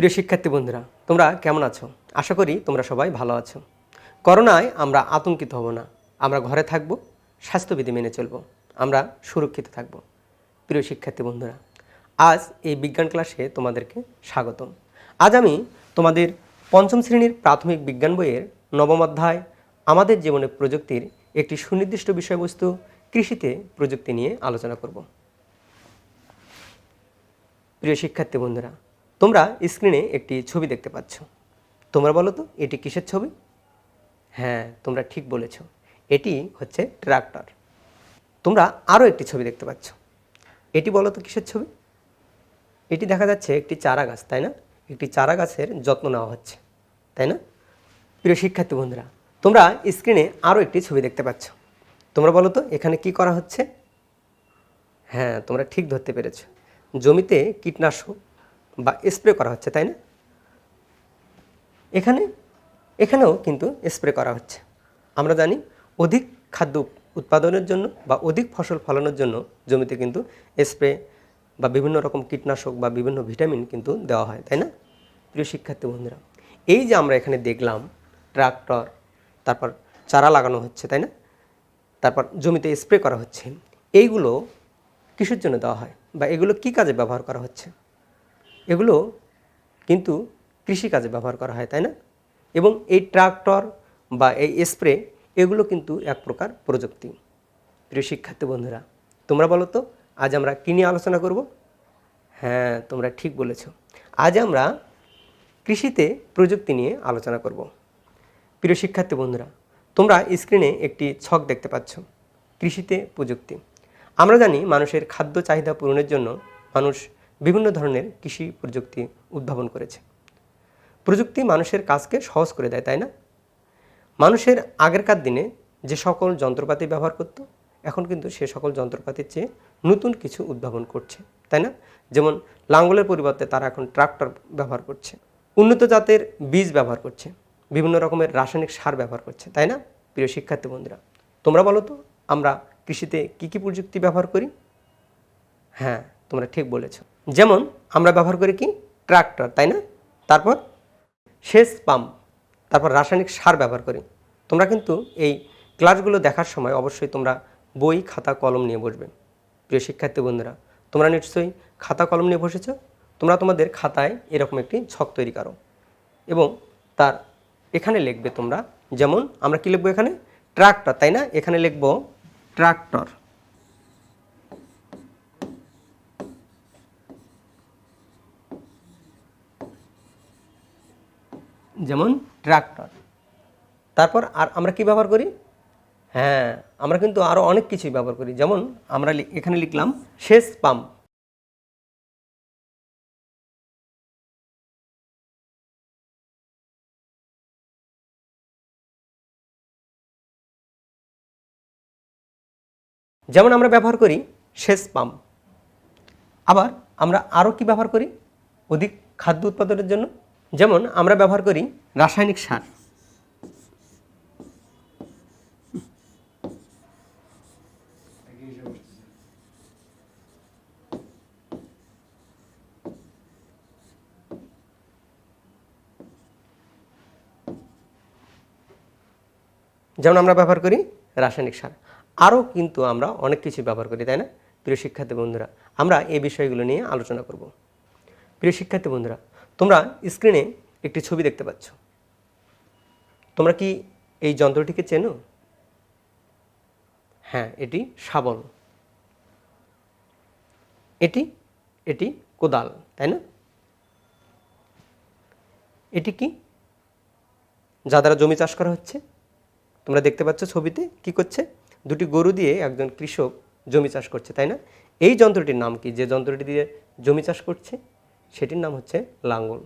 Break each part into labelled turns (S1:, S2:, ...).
S1: প্রিয় শিক্ষার্থী বন্ধুরা, তোমরা কেমন আছো? আশা করি তোমরা সবাই ভালো আছো। করোনায় আমরা আতঙ্কিত হব না। আমরা ঘরে থাকব, স্বাস্থ্যবিধি মেনে চলব। আমরা সুরক্ষিত থাকব। প্রিয় শিক্ষার্থী বন্ধুরা, আজ এই বিজ্ঞান ক্লাসে তোমাদেরকে স্বাগতম। আজ আমি তোমাদের পঞ্চম শ্রেণির প্রাথমিক বিজ্ঞান বইয়ের নবম অধ্যায়, আমাদের জীবনে প্রযুক্তির একটি সুনির্দিষ্ট বিষয়বস্তু, কৃষিতে প্রযুক্তি নিয়ে আলোচনা করব। প্রিয় শিক্ষার্থী বন্ধুরা তোমরা স্ক্রিনে একটি ছবি দেখতে পাচ্ছ। তোমরা বলো তো, এটি কিসের ছবি? হ্যাঁ তোমরা ঠিক বলেছ। এটি হচ্ছে ট্রাক্টর তোমরা আরও একটি ছবি দেখতে পাচ্ছ। এটি বলো তো কিসের ছবি? এটি দেখা যাচ্ছে একটি চারা গাছ, তাই না? একটি চারা গাছের যত্ন নেওয়া হচ্ছে, তাই না? প্রিয় শিক্ষার্থী বন্ধুরা, তোমরা স্ক্রিনে আরও একটি ছবি দেখতে পাচ্ছ। তোমরা বলো তো, এখানে কি করা হচ্ছে? হ্যাঁ তোমরা ঠিক ধরতে পেরেছ। জমিতে কীটনাশক বা স্প্রে করা হচ্ছে, তাই না? এখানে, এখানেও কিন্তু স্প্রে করা হচ্ছে। আমরা জানি অধিক খাদ্য উৎপাদনের জন্য বা অধিক ফসল ফলানোর জন্য জমিতে কিন্তু স্প্রে বা বিভিন্ন রকম কীটনাশক বা বিভিন্ন ভিটামিন কিন্তু দেওয়া হয়, তাই না? প্রিয় শিক্ষার্থী বন্ধুরা, এই যে আমরা এখানে দেখলাম ট্রাক্টর তারপর চারা লাগানো হচ্ছে, তাই না? তারপর জমিতে স্প্রে করা হচ্ছে। এইগুলো কিসের জন্য দেওয়া হয় বা এগুলো কি কাজে ব্যবহার করা হচ্ছে? এগুলো কিন্তু কৃষিকাজে ব্যবহার করা হয়, তাই না? এবং এই ট্রাক্টর বা এই স্প্রে এগুলো কিন্তু এক প্রকার প্রযুক্তি। প্রিয় শিক্ষার্থী বন্ধুরা, তোমরা বলো তো, আজ আমরা কী নিয়ে আলোচনা করব? হ্যাঁ তোমরা ঠিক বলেছ। আজ আমরা কৃষিতে প্রযুক্তি নিয়ে আলোচনা করব। প্রিয় শিক্ষার্থী বন্ধুরা, তোমরা স্ক্রিনে একটি ছক দেখতে পাচ্ছ, কৃষিতে প্রযুক্তি। আমরা জানি মানুষের খাদ্য চাহিদা পূরণের জন্য মানুষ বিভিন্ন ধরনের কৃষি প্রযুক্তি উদ্ভাবন করেছে। প্রযুক্তি মানুষের কাজকে সহজ করে দেয়, তাই না? মানুষের আগেরকার দিনে যে সকল যন্ত্রপাতি ব্যবহার করত, এখন কিন্তু সে সকল যন্ত্রপাতির চেয়ে নতুন কিছু উদ্ভাবন করছে, তাই না? যেমন লাঙ্গলের পরিবর্তে তারা এখন ট্রাক্টর ব্যবহার করছে, উন্নত জাতের বীজ ব্যবহার করছে, বিভিন্ন রকমের রাসায়নিক সার ব্যবহার করছে, তাই না? প্রিয় শিক্ষার্থী বন্ধুরা, তোমরা বলো তো, আমরা কৃষিতে কী কী প্রযুক্তি ব্যবহার করি? হ্যাঁ তোমরা ঠিক বলেছ। যেমন আমরা ব্যবহার করি কি? ট্রাক্টর, তাই না? তারপর সেচ পাম্প, তারপর রাসায়নিক সার ব্যবহার করি। তোমরা কিন্তু এই ক্লাসগুলো দেখার সময় অবশ্যই তোমরা বই, খাতা, কলম নিয়ে বসবে। প্রিয় শিক্ষার্থী বন্ধুরা, তোমরা নিশ্চয়ই খাতা, কলম নিয়ে বসেছ? তোমরা তোমাদের খাতায় এরকম একটি ছক তৈরি করো এবং তার এখানে লিখবে তোমরা, যেমন আমরা কি লিখব এখানে? ট্রাক্টর, তাই না? এখানে লিখব ট্রাক্টর। যেমন ট্রাক্টর। তারপর আর আমরা কি ব্যবহার করি? হ্যাঁ আমরা কিন্তু আরও অনেক কিছুই ব্যবহার করি। যেমন আমরা এখানে লিখলাম সেচ পাম্প। যেমন আমরা ব্যবহার করি সেচ পাম্প। আবার আমরা আরও কি ব্যবহার করি? অধিক খাদ্য উৎপাদনের জন্য যেমন আমরা ব্যবহার করি রাসায়নিক সার। যেমন আমরা ব্যবহার করি রাসায়নিক সার। আরও কিন্তু আমরা অনেক কিছু ব্যবহার করি, তাই না? প্রিয় শিক্ষার্থী বন্ধুরা, আমরা এই বিষয়গুলো নিয়ে আলোচনা করব। প্রিয় শিক্ষার্থী বন্ধুরা তোমরা স্ক্রিনে একটি ছবি দেখতে পাচ্ছ। তোমরা কি এই যন্ত্রটিকে চেনো? হ্যাঁ এটি শাবল। এটি এটি কোদাল, তাই না? এটি কি? যা দ্বারা জমি চাষ করা হচ্ছে। তোমরা দেখতে পাচ্ছ ছবিতে কি করছে? দুটি গরু দিয়ে একজন কৃষক জমি চাষ করছে, তাই না? এই যন্ত্রটির নাম কি? যে যন্ত্রটি দিয়ে জমি চাষ করছে সেটির নাম হচ্ছে লাঙ্গল।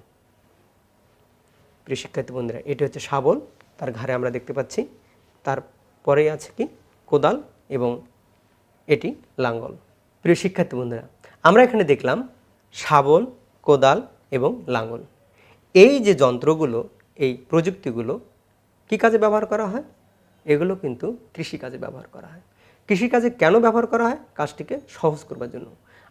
S1: প্রিয় শিক্ষার্থী বন্ধুরা, এটি হচ্ছে শাবল, তার ঘাড়ে আমরা দেখতে পাচ্ছি। তারপরেই আছে কি? কোদাল এবং এটি লাঙ্গল। প্রিয় শিক্ষার্থী বন্ধুরা, আমরা এখানে দেখলাম শাবল, কোদাল এবং লাঙ্গল। এই যে যন্ত্রগুলো, এই প্রযুক্তিগুলো কি কাজে ব্যবহার করা হয়? এগুলো কিন্তু কৃষিকাজে ব্যবহার করা হয়। কৃষিকাজে কেন ব্যবহার করা হয়? কাজটিকে সহজ করবার জন্য।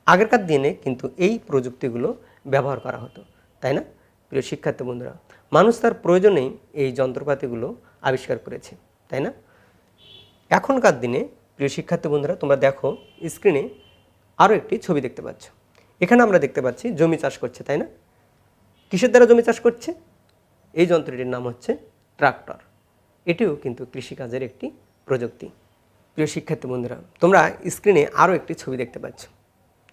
S1: আগেরকার দিনে কিন্তু এই প্রযুক্তিগুলো ব্যবহার করা হতো, তাই না? প্রিয় শিক্ষার্থী বন্ধুরা, মানুষ তার প্রয়োজনেই এই যন্ত্রপাতিগুলো আবিষ্কার করেছে, তাই না? এখনকার দিনে, প্রিয় শিক্ষার্থী বন্ধুরা, তোমরা দেখো স্ক্রিনে আরও একটি ছবি দেখতে পাচ্ছ। এখানে আমরা দেখতে পাচ্ছি জমি চাষ করছে, তাই না? কিসের দ্বারা জমি চাষ করছে? এই যন্ত্রটির নাম হচ্ছে ট্রাক্টর। এটিও কিন্তু কৃষিকাজের একটি প্রযুক্তি। প্রিয় শিক্ষার্থী বন্ধুরা, তোমরা স্ক্রিনে আরও একটি ছবি দেখতে পাচ্ছ।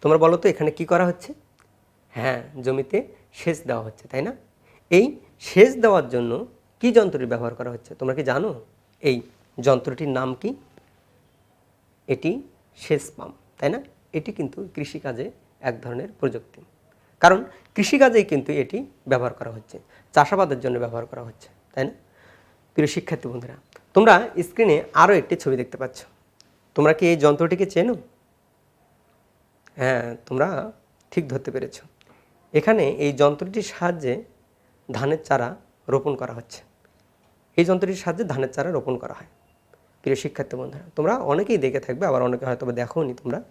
S1: তোমরা বলো তো, এখানে কি করা হচ্ছে? হ্যাঁ জমিতে সেচ দেওয়া হচ্ছে, তাই না? এই সেচ দেওয়ার জন্য কি যন্ত্রটি ব্যবহার করা হচ্ছে? তোমরা কি জানো? এই যন্ত্রটির নাম কি? এটি সেচ পাম্প, তাই না? এটি কিন্তু কৃষিকাজে এক ধরনের প্রযুক্তি। কারণ কৃষিকাজেই কিন্তু এটি ব্যবহার করা হচ্ছে, চাষাবাদের জন্য ব্যবহার করা হচ্ছে, তাই না? প্রিয় শিক্ষার্থী বন্ধুরা, তোমরা স্ক্রিনে আরও একটি ছবি দেখতে পাচ্ছ। তোমরা কি এই যন্ত্রটিকে চেনো? হ্যাঁ তোমরা ঠিক ধরতে পেরেছ। এখানে এই যন্ত্রটির সাহায্যে ধানের চারা রোপণ করা হচ্ছে। এই যন্ত্রটির সাহায্যে ধানের চারা রোপণ করা হয়। প্রিয় শিক্ষার্থী বন্ধুরা, তোমরা অনেকেই দেখে থাকবে, আবার অনেকে হয়তো বা দেখোনি তোমরা।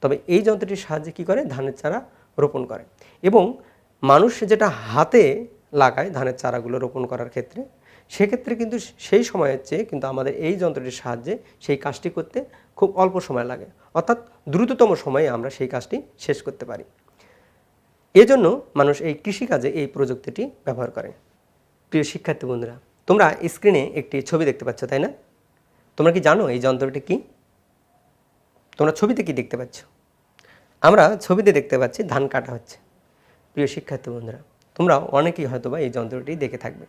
S1: তবে এই যন্ত্রটির সাহায্যে কী করে? ধানের চারা রোপণ করে। এবং মানুষ যেটা হাতে লাগায় ধানের চারাগুলো রোপণ করার ক্ষেত্রে, সেক্ষেত্রে কিন্তু সেই সময়ের চেয়ে কিন্তু আমাদের এই যন্ত্রটির সাহায্যে সেই কাজটি করতে খুব অল্প সময় লাগে। অর্থাৎ দ্রুততম সময়ে আমরা সেই কাজটি শেষ করতে পারি। এজন্য মানুষ এই কৃষিকাজে এই প্রযুক্তিটি ব্যবহার করে। প্রিয় শিক্ষার্থী বন্ধুরা, তোমরা স্ক্রিনে একটি ছবি দেখতে পাচ্ছ, তাই না? তোমরা কি জানো এই যন্ত্রটি কি? তোমরা ছবিতে কি দেখতে পাচ্ছ? আমরা ছবিতে দেখতে পাচ্ছি ধান কাটা হচ্ছে। প্রিয় শিক্ষার্থী বন্ধুরা, তোমরা অনেকেই হয়তোবা এই যন্ত্রটি দেখে থাকবে।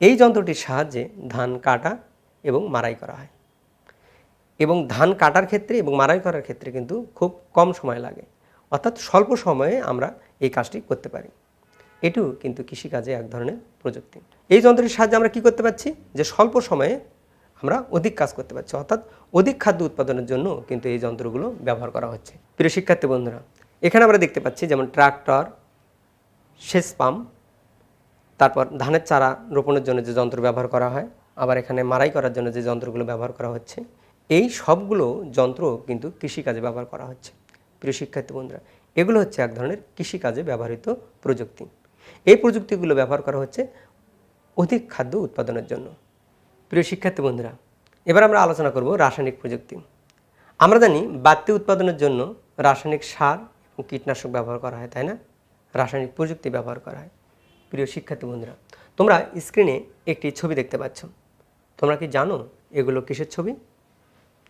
S1: এই যন্ত্রটির সাহায্যে ধান কাটা এবং মারাই করা হয়। এবং ধান কাটার ক্ষেত্রে এবং মারাই করার ক্ষেত্রে কিন্তু খুব কম সময় লাগে। অর্থাৎ স্বল্প সময়ে আমরা এই কাজটি করতে পারি। এটিও কিন্তু কৃষিকাজে এক ধরনের প্রযুক্তি। এই যন্ত্রের সাহায্যে আমরা কি করতে পারছি? যে স্বল্প সময়ে আমরা অধিক কাজ করতে পারছি। অর্থাৎ অধিক খাদ্য উৎপাদনের জন্য কিন্তু এই যন্ত্রগুলো ব্যবহার করা হচ্ছে। প্রিয় শিক্ষার্থী বন্ধুরা, এখানে আমরা দেখতে পাচ্ছি যেমন ট্রাক্টর, সেচ পাম্প, তারপর ধানের চারা রোপণের জন্য যে যন্ত্র ব্যবহার করা হয়, আবার এখানে মারাই করার জন্য যে যন্ত্রগুলো ব্যবহার করা হচ্ছে। এই সবগুলো যন্ত্র কিন্তু কৃষিকাজে ব্যবহার করা হচ্ছে। প্রিয় শিক্ষার্থী বন্ধুরা এগুলো হচ্ছে এক ধরনের কৃষিকাজে ব্যবহৃত প্রযুক্তি। এই প্রযুক্তিগুলো ব্যবহার করা হচ্ছে অধিক খাদ্য উৎপাদনের জন্য। প্রিয় শিক্ষার্থী বন্ধুরা, এবার আমরা আলোচনা করব রাসায়নিক প্রযুক্তি। আমরা জানি বাড়তি উৎপাদনের জন্য রাসায়নিক সার এবং কীটনাশক ব্যবহার করা হয়, তাই না? রাসায়নিক প্রযুক্তি ব্যবহার করা হয়। প্রিয় শিক্ষার্থী বন্ধুরা, তোমরা স্ক্রিনে একটি ছবি দেখতে পাচ্ছ। তোমরা কি জানো এগুলো কিসের ছবি?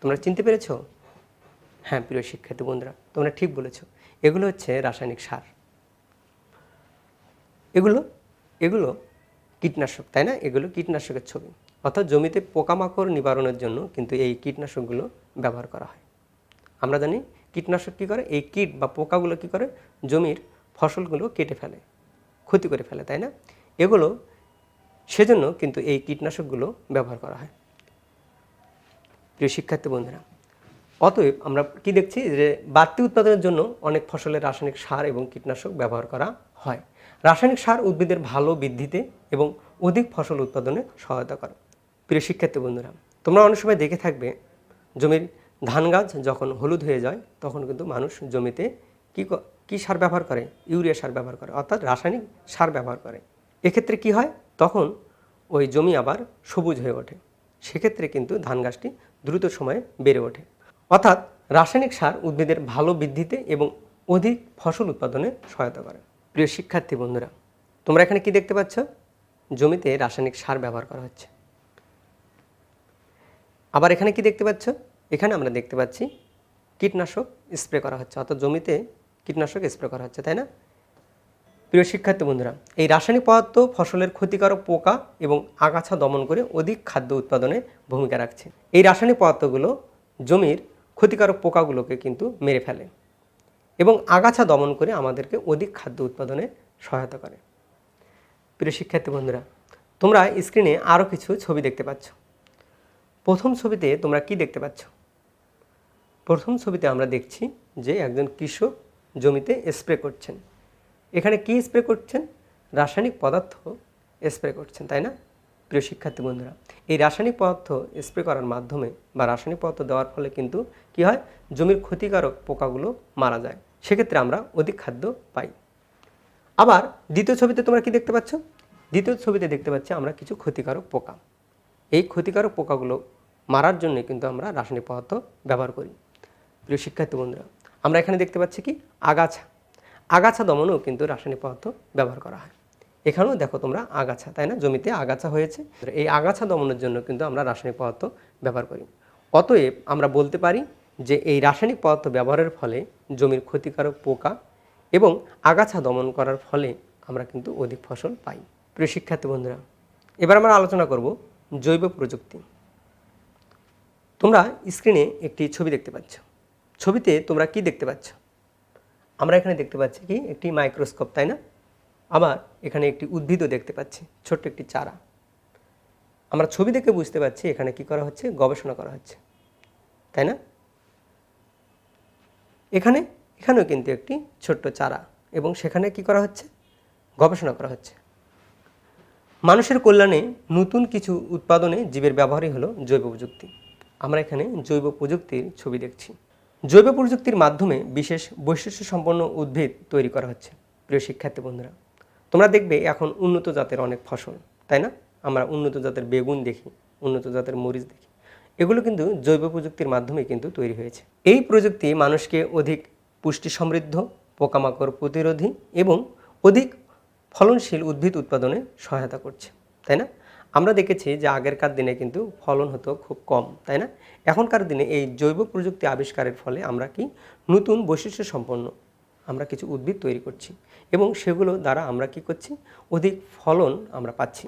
S1: তোমরা চিনতে পেরেছ? হ্যাঁ প্রিয় শিক্ষার্থী বন্ধুরা, তোমরা ঠিক বলেছ। এগুলো হচ্ছে রাসায়নিক সার। এগুলো এগুলো কীটনাশক, তাই না? এগুলো কীটনাশকের ছবি। অর্থাৎ জমিতে পোকামাকড় নিবারণের জন্য কিন্তু এই কীটনাশকগুলো ব্যবহার করা হয়। আমরা জানি কীটনাশক কী করে? এই কীট বা পোকাগুলো কী করে? জমির ফসলগুলো কেটে ফেলে, ক্ষতি করে ফেলে, তাই না? এগুলো, সেজন্য কিন্তু এই কীটনাশকগুলো ব্যবহার করা হয়। প্রিয় শিক্ষার্থী বন্ধুরা অতএব আমরা কি দেখছি যে বাড়তি উৎপাদনের জন্য অনেক ফসলের রাসায়নিক সার এবং কীটনাশক ব্যবহার করা হয়। রাসায়নিক সার উদ্ভিদের ভালো বৃদ্ধিতে এবং অধিক ফসল উৎপাদনে সহায়তা করে। প্রিয় শিক্ষার্থী বন্ধুরা, তোমরা অনেক সময় দেখে থাকবে, জমির ধান গাছ যখন হলুদ হয়ে যায়, তখন কিন্তু মানুষ জমিতে ক- কী সার ব্যবহার করে? ইউরিয়া সার ব্যবহার করে, অর্থাৎ রাসায়নিক সার ব্যবহার করে। এক্ষেত্রে কি হয়? তখন ওই জমি আবার সবুজ হয়ে ওঠে। সেক্ষেত্রে কিন্তু ধান গাছটি দ্রুত সময়ে বেড়ে ওঠে। অর্থাৎ রাসায়নিক সার উদ্ভিদের ভালো বৃদ্ধিতে এবং অধিক ফসল উৎপাদনে সহায়তা করে। প্রিয় শিক্ষার্থী বন্ধুরা, তোমরা এখানে কি দেখতে পাচ্ছ? জমিতে রাসায়নিক সার ব্যবহার করা হচ্ছে। আবার এখানে কি দেখতে পাচ্ছ? এখানে আমরা দেখতে পাচ্ছি কীটনাশক স্প্রে করা হচ্ছে, অর্থাৎ জমিতে কীটনাশক স্প্রে করা হচ্ছে, তাই না? প্রিয় শিক্ষার্থী বন্ধুরা, এই রাসায়নিক পদার্থ ফসলের ক্ষতিকারক পোকা এবং আগাছা দমন করে অধিক খাদ্য উৎপাদনে ভূমিকা রাখছে। এই রাসায়নিক পদার্থগুলো জমির ক্ষতিকারক পোকাগুলোকে কিন্তু মেরে ফেলে এবং আগাছা দমন করে আমাদেরকে অধিক খাদ্য উৎপাদনে সহায়তা করে। প্রিয় শিক্ষার্থী বন্ধুরা, তোমরা স্ক্রিনে আরও কিছু ছবি দেখতে পাচ্ছ। প্রথম ছবিতে তোমরা কি দেখতে পাচ্ছ? প্রথম ছবিতে আমরা দেখছি যে একজন কৃষক জমিতে স্প্রে করছেন। এখানে কি স্প্রে করছেন? রাসায়নিক পদার্থ স্প্রে করছেন, তাই না? প্রিয় শিক্ষার্থী বন্ধুরা, এই রাসায়নিক পদার্থ স্প্রে করার মাধ্যমে বা রাসায়নিক পদার্থ দেওয়ার ফলে কিন্তু কি হয়? জমির ক্ষতিকারক পোকাগুলো মারা যায়। সেক্ষেত্রে আমরা অধিক খাদ্য পাই। আবার দ্বিতীয় ছবিতে তোমরা কি দেখতে পাচ্ছ? দ্বিতীয় ছবিতে দেখতে পাচ্ছি আমরা কিছু ক্ষতিকারক পোকা। এই ক্ষতিকারক পোকাগুলো মারার জন্য কিন্তু আমরা রাসায়নিক পদার্থ ব্যবহার করি। প্রিয় শিক্ষার্থী বন্ধুরা, আমরা এখানে দেখতে পাচ্ছি কি? আগাছা। আগাছা দমনেও কিন্তু রাসায়নিক পদার্থ ব্যবহার করা হয়। এখানেও দেখো তোমরা আগাছা, তাই না? জমিতে আগাছা হয়েছে। এই আগাছা দমনের জন্য কিন্তু আমরা রাসায়নিক পদার্থ ব্যবহার করি। অতএব আমরা বলতে পারি যে এই রাসায়নিক পদার্থ ব্যবহারের ফলে জমির ক্ষতিকারক পোকা এবং আগাছা দমন করার ফলে আমরা কিন্তু অধিক ফসল পাই। প্রিয় শিক্ষার্থী বন্ধুরা, এবার আমরা আলোচনা করব জৈব প্রযুক্তি। তোমরা স্ক্রিনে একটি ছবি দেখতে পাচ্ছ। ছবিতে তোমরা কি দেখতে পাচ্ছ? আমরা এখানে দেখতে পাচ্ছি কি? একটি মাইক্রোস্কোপ, তাই না? আবার এখানে একটি উদ্ভিদও দেখতে পাচ্ছি, ছোট্ট একটি চারা। আমরা ছবি দেখে বুঝতে পারছি এখানে কি করা হচ্ছে, গবেষণা করা হচ্ছে। তাই না? এখানে, এখানেও কিন্তু একটি ছোট্ট চারা এবং সেখানে কি করা হচ্ছে? গবেষণা করা হচ্ছে। মানুষের কল্যাণে নতুন কিছু উৎপাদনে জীবের ব্যবহারই হলো জৈব প্রযুক্তি। আমরা এখানে জৈব প্রযুক্তির ছবি দেখছি। জৈব প্রযুক্তির মাধ্যমে বিশেষ বৈশিষ্ট্য সম্পন্ন উদ্ভিদ তৈরি করা হচ্ছে। প্রিয় শিক্ষার্থী বন্ধুরা তোমরা দেখবে এখন উন্নত জাতের অনেক ফসল, তাই না? আমরা উন্নত জাতের বেগুন দেখি, উন্নত জাতের মরিচ দেখি। এগুলো কিন্তু জৈব প্রযুক্তির মাধ্যমে কিন্তু তৈরি হয়েছে। এই প্রযুক্তি মানুষকে অধিক পুষ্টি সমৃদ্ধ, পোকামাকড় প্রতিরোধী এবং অধিক ফলনশীল উদ্ভিদ উৎপাদনে সহায়তা করছে, তাই না? আমরা দেখেছি যে আগেরকার দিনে কিন্তু ফলন হতো খুব কম, তাই না? এখনকার দিনে এই জৈব প্রযুক্তি আবিষ্কারের ফলে আমরা কি নতুন বৈশিষ্ট্য সম্পন্ন আমরা কিছু উদ্ভিদ তৈরি করছি। এবং সেগুলো দ্বারা আমরা কি করছি? অধিক ফলন আমরা পাচ্ছি।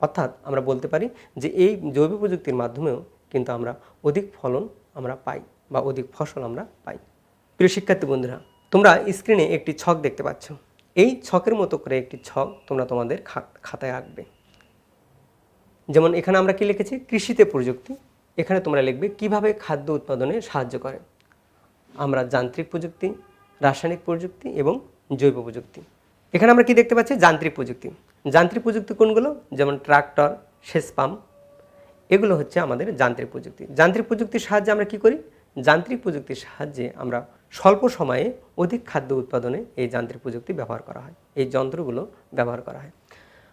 S1: অর্থাৎ আমরা বলতে পারি যে এই জৈব প্রযুক্তির মাধ্যমেও কিন্তু আমরা অধিক ফলন আমরা পাই বা অধিক ফসল আমরা পাই। প্রিয় শিক্ষার্থী বন্ধুরা, তোমরা স্ক্রিনে একটি ছক দেখতে পাচ্ছ। এই ছকের মতো করে একটি ছক তোমরা তোমাদের খাতায় আঁকবে যেমন এখানে আমরা কি লিখেছি? কৃষিতে প্রযুক্তি। এখানে তোমরা লিখবে কীভাবে খাদ্য উৎপাদনে সাহায্য করে। আমরা যান্ত্রিক প্রযুক্তি, রাসায়নিক প্রযুক্তি এবং জৈব প্রযুক্তি। এখানে আমরা কি দেখতে পাচ্ছি? যান্ত্রিক প্রযুক্তি। যান্ত্রিক প্রযুক্তি কোনগুলো? যেমন ট্রাক্টর, সেচ পাম্প। এগুলো হচ্ছে আমাদের যান্ত্রিক প্রযুক্তি। যান্ত্রিক প্রযুক্তির সাহায্যে আমরা কি করি? যান্ত্রিক প্রযুক্তির সাহায্যে আমরা স্বল্প সময়ে অধিক খাদ্য উৎপাদনে এই যান্ত্রিক প্রযুক্তি ব্যবহার করা হয়। এই যন্ত্রগুলো ব্যবহার করা হয়।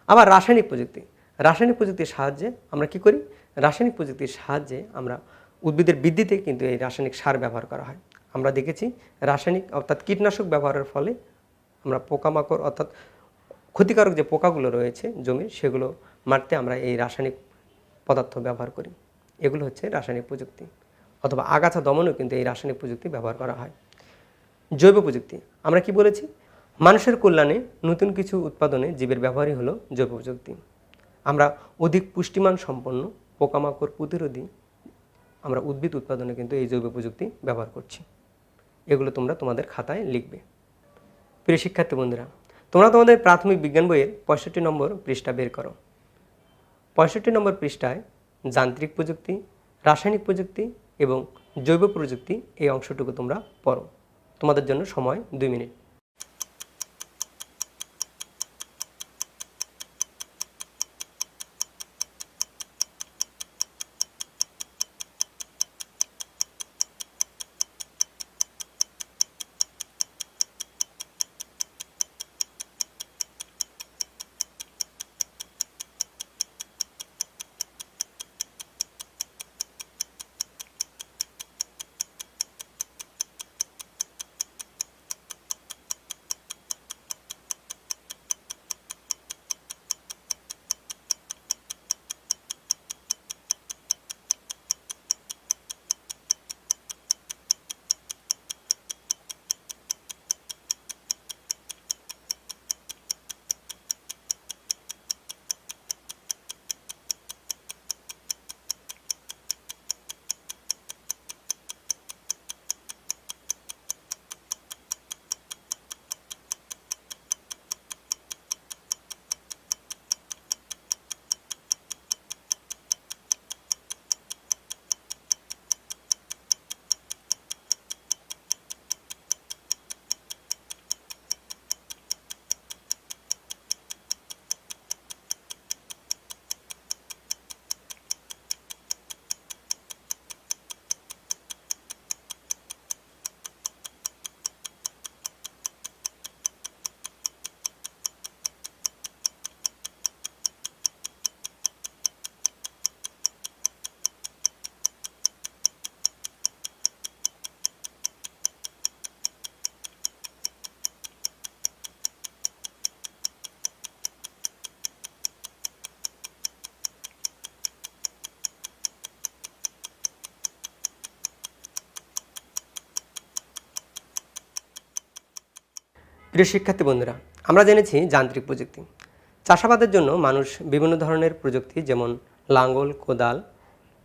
S1: আবার রাসায়নিক প্রযুক্তি। রাসায়নিক প্রযুক্তির সাহায্যে আমরা কি করি? রাসায়নিক প্রযুক্তির সাহায্যে আমরা উদ্ভিদের বৃদ্ধিতে কিন্তু এই রাসায়নিক সার ব্যবহার করা হয়। আমরা দেখেছি রাসায়নিক অর্থাৎ কীটনাশক ব্যবহারের ফলে আমরা পোকামাকড় অর্থাৎ ক্ষতিকারক যে পোকাগুলো রয়েছে জমির, সেগুলো মারতে আমরা এই রাসায়নিক পদার্থ ব্যবহার করি। এগুলো হচ্ছে রাসায়নিক প্রযুক্তি অথবা আগাছা দমনেও কিন্তু এই রাসায়নিক প্রযুক্তি ব্যবহার করা হয়। জৈব প্রযুক্তি, আমরা কি বলেছি? মানুষের কল্যাণে নতুন কিছু উৎপাদনে জীবের ব্যবহারই হলো জৈব প্রযুক্তি। আমরা অধিক পুষ্টিমান সম্পন্ন পোকামাকড় প্রতিরোধী আমরা উদ্ভিদ উৎপাদনে কিন্তু এই জৈব প্রযুক্তি ব্যবহার করছি। এগুলো তোমরা তোমাদের খাতায় লিখবে। প্রিয় শিক্ষার্থী বন্ধুরা, তোমরা তোমাদের প্রাথমিক বিজ্ঞান বইয়ের পঁয়ষট্টি নম্বর পৃষ্ঠা বের করো। পঁয়ষট্টি নম্বর পৃষ্ঠায় যান্ত্রিক প্রযুক্তি, রাসায়নিক প্রযুক্তি এবং জৈব প্রযুক্তি এই অংশটুকু তোমরা পড়ো। তোমাদের জন্য সময় দুই মিনিট। প্রিয় শিক্ষার্থী বন্ধুরা, আমরা জেনেছি যান্ত্রিক প্রযুক্তি। চাষাবাদের জন্য মানুষ বিভিন্ন ধরনের প্রযুক্তি যেমন লাঙ্গল, কোদাল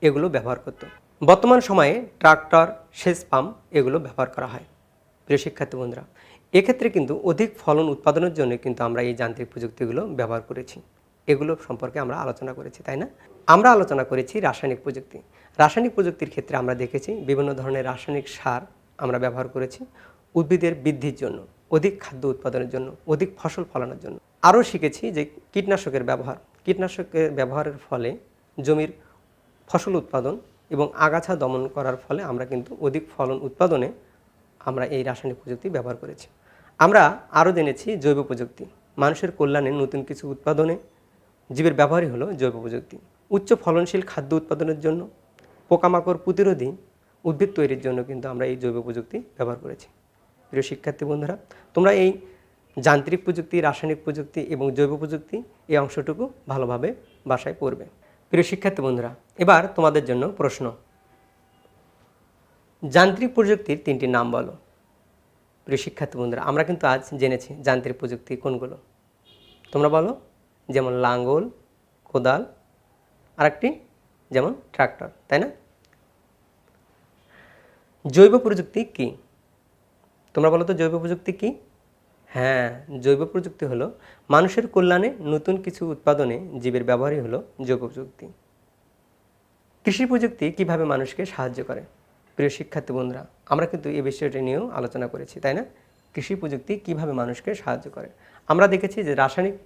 S1: এগুলো ব্যবহার করত। বর্তমান সময়ে ট্রাক্টর, সেচ পাম্প এগুলো ব্যবহার করা হয়। প্রিয় শিক্ষার্থী বন্ধুরা, এক্ষেত্রে কিন্তু অধিক ফলন উৎপাদনের জন্য কিন্তু আমরা এই যান্ত্রিক প্রযুক্তিগুলো ব্যবহার করেছি। এগুলো সম্পর্কে আমরা আলোচনা করেছি, তাই না? আমরা আলোচনা করেছি রাসায়নিক প্রযুক্তি। রাসায়নিক প্রযুক্তির ক্ষেত্রে আমরা দেখেছি বিভিন্ন ধরনের রাসায়নিক সার আমরা ব্যবহার করেছি উদ্ভিদের বৃদ্ধির জন্য। অধিক খাদ্য উৎপাদনের জন্য, অধিক ফসল ফলানোর জন্য। আরও শিখেছি যে কীটনাশকের ব্যবহার, কীটনাশকের ব্যবহারের ফলে জমির ফসল উৎপাদন এবং আগাছা দমন করার ফলে আমরা কিন্তু অধিক ফলন উৎপাদনে আমরা এই রাসায়নিক প্রযুক্তি ব্যবহার করেছি। আমরা আরও জেনেছি জৈব প্রযুক্তি। মানুষের কল্যাণে নতুন কিছু উৎপাদনে জীবের ব্যবহারই হলো জৈব প্রযুক্তি। উচ্চ ফলনশীল খাদ্য উৎপাদনের জন্য পোকামাকড় প্রতিরোধী উদ্ভিদ তৈরির জন্য কিন্তু আমরা এই জৈব প্রযুক্তি ব্যবহার করেছি। প্রিয় শিক্ষার্থী বন্ধুরা, তোমরা এই যান্ত্রিক প্রযুক্তি, রাসায়নিক প্রযুক্তি এবং জৈব প্রযুক্তি এই অংশটুকু ভালোভাবে বাসায় পড়বে। প্রিয় শিক্ষার্থী বন্ধুরা, এবার তোমাদের জন্য প্রশ্ন। যান্ত্রিক প্রযুক্তির তিনটি নাম বলো। প্রিয় শিক্ষার্থী বন্ধুরা, আমরা কিন্তু আজ জেনেছি যান্ত্রিক প্রযুক্তি কোনগুলো। তোমরা বলো, যেমন লাঙ্গল, কোদাল, আরেকটি যেমন ট্রাক্টর, তাই না? জৈব প্রযুক্তি কি? তোমরা বলো তো, জৈব প্রযুক্তি কি? হ্যাঁ জৈব প্রযুক্তি হলো মানুষের কল্যাণে নতুন কিছু উৎপাদনে জীবের ব্যবহারই হলো জৈব প্রযুক্তি। কৃষি প্রযুক্তি কীভাবে মানুষকে সাহায্য করে? প্রিয় শিক্ষার্থী বন্ধুরা, আমরা কিন্তু এই বিষয়টি নিয়েও আলোচনা করেছি, তাই না? কৃষি প্রযুক্তি কীভাবে মানুষকে সাহায্য করে? আমরা দেখেছি যে রাসায়নিক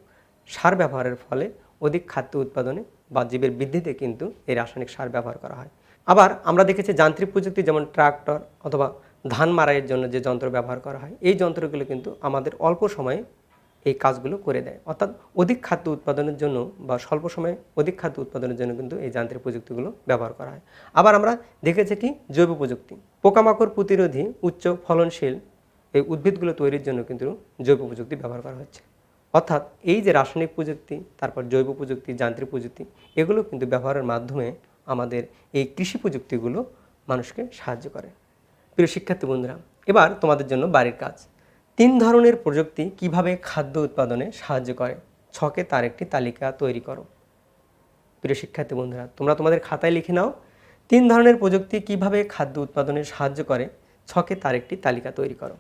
S1: সার ব্যবহারের ফলে অধিক খাদ্য উৎপাদনে বা জীবের বৃদ্ধিতে কিন্তু এই রাসায়নিক সার ব্যবহার করা হয়। আবার আমরা দেখেছি যান্ত্রিক প্রযুক্তি যেমন ট্রাক্টর অথবা ধান মারাইয়ের জন্য যে যন্ত্র ব্যবহার করা হয়, এই যন্ত্রগুলো কিন্তু আমাদের অল্প সময়ে এই কাজগুলো করে দেয়। অর্থাৎ অধিক খাদ্য উৎপাদনের জন্য বা স্বল্প সময়ে অধিক খাদ্য উৎপাদনের জন্য কিন্তু এই যান্ত্রিক প্রযুক্তিগুলো ব্যবহার করা হয়। আবার আমরা দেখেছি কি, জৈব প্রযুক্তি। পোকামাকড় প্রতিরোধী উচ্চ ফলনশীল এই উদ্ভিদগুলো তৈরির জন্য কিন্তু জৈব প্রযুক্তি ব্যবহার করা হচ্ছে। অর্থাৎ এই যে রাসায়নিক প্রযুক্তি, তারপর জৈব প্রযুক্তি, যান্ত্রিক প্রযুক্তি, এগুলো কিন্তু ব্যবহারের মাধ্যমে আমাদের এই কৃষি প্রযুক্তিগুলো মানুষকে সাহায্য করে। প্রিয় শিক্ষার্থী বন্ধুরা, এবার তোমাদের জন্য বাড়ির কাজ। তিন ধরনের প্রযুক্তি কীভাবে খাদ্য উৎপাদনে সাহায্য করে? ছকে তার একটি তালিকা তৈরি করো। প্রিয় শিক্ষার্থী বন্ধুরা, তোমরা তোমাদের খাতায় লিখে নাও, তিন ধরনের প্রযুক্তি কীভাবে খাদ্য উৎপাদনে সাহায্য করে, ছকে তার একটি তালিকা তৈরি করো।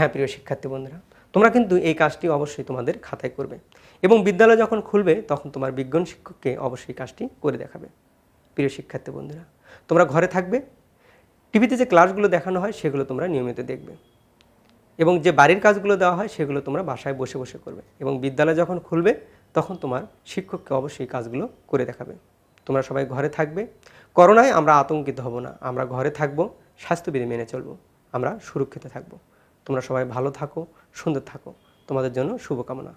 S1: হ্যাঁ প্রিয় শিক্ষার্থী বন্ধুরা, তোমরা কিন্তু এই কাজটি অবশ্যই তোমাদের খাতায় করবে এবং বিদ্যালয় যখন খুলবে, তখন তোমার বিজ্ঞান শিক্ষককে অবশ্যই কাজটি করে দেখাবে। প্রিয় শিক্ষার্থী বন্ধুরা, তোমরা ঘরে থাকবে, টিভিতে যে ক্লাসগুলো দেখানো হয়, সেগুলো তোমরা নিয়মিত দেখবে এবং যে বাড়ির কাজগুলো দেওয়া হয়, সেগুলো তোমরা বাসায় বসে বসে করবে এবং বিদ্যালয় যখন খুলবে, তখন তোমার শিক্ষককে অবশ্যই কাজগুলো করে দেখাবে। তোমরা সবাই ঘরে থাকবে, করোনায় আমরা আতঙ্কিত হব না, আমরা ঘরে থাকব, স্বাস্থ্যবিধি মেনে চলবো, আমরা সুরক্ষিত থাকব। তোমরা সবাই ভালো থাকো সুন্দর থাকো। তোমাদের জন্য শুভকামনা।